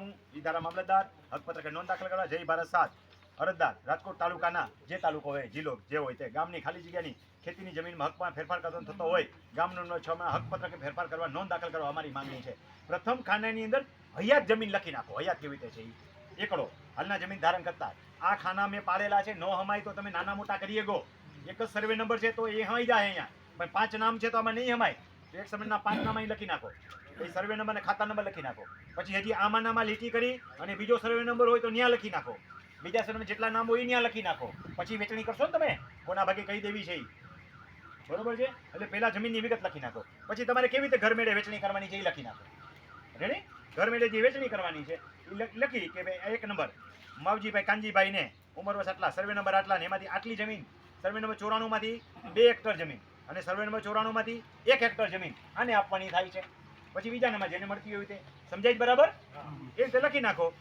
સરનામું ઈધારા મામલતદાર હકપત્રકે નોંધ દાખલ કરવા, જય ભારત સાત અરજદાર, રાજકોટ તાલુકાના જે તાલુકો હોય, જિલ્લો જે હોય તે, ગામની ખાલી જગ્યાની ખેતીની જમીનમાં હકમાં ફેરફાર કરતો થતો હોય, ગામનો છ માં હકપત્રકે ફેરફાર કરવા, નોંધ દાખલ કરવા અમારી માંગણી છે. પ્રથમ ખાનાની અંદર હયાત જમીન લખી નાખો. હયાત કેવી રીતે છે એ એકડો, હાલના જમીન ધારણ કરતા. આ ખાના મેં પાડેલા છે, ન હમાય તો તમે નાના મોટા કરી ગો. એક જ સર્વે નંબર છે, તો એ હમાઈ જાય અહીંયા. પણ પાંચ નામ છે તો આમાં નહીં હમાય. એક સમયના પાંચ નામા લખી નાખો. એ સર્વે નંબર અને ખાતા નંબર લખી નાખો. પછી હજી આમાં નામાં લીટી કરી અને બીજો સર્વે નંબર હોય તો ત્યાં લખી નાખો. બીજા સર્વે જેટલા નામ હોય ત્યાં લખી નાખો. પછી વેચણી કરશો ને તમે? કોના ભાગે કઈ દેવી છે. બરોબર છે? એટલે પહેલાં જમીનની વિગત લખી નાખો. પછી તમારે કેવી રીતે ઘર મેળે વેચણી કરવાની છે એ લખી નાખો. રેડી ઘર મેળે જે વેચણી કરવાની છે એ લખી કે ભાઈ એક નંબર માવજીભાઈ કાનજીભાઈને ઉંમર વર્ષ આટલા સર્વે નંબર આટલા ને એમાંથી આટલી જમીન સર્વે નંબર ચોરાણુંમાંથી બે હેક્ટર જમીન. અને સર્વે નંબર ચોરાણુંમાંથી એક હેક્ટર જમીન આને આપવાની થાય છે. પછી બીજા નંબર જેને મળતી હોય તે. સમજાય બરાબર? એ રીતે લખી નાખો.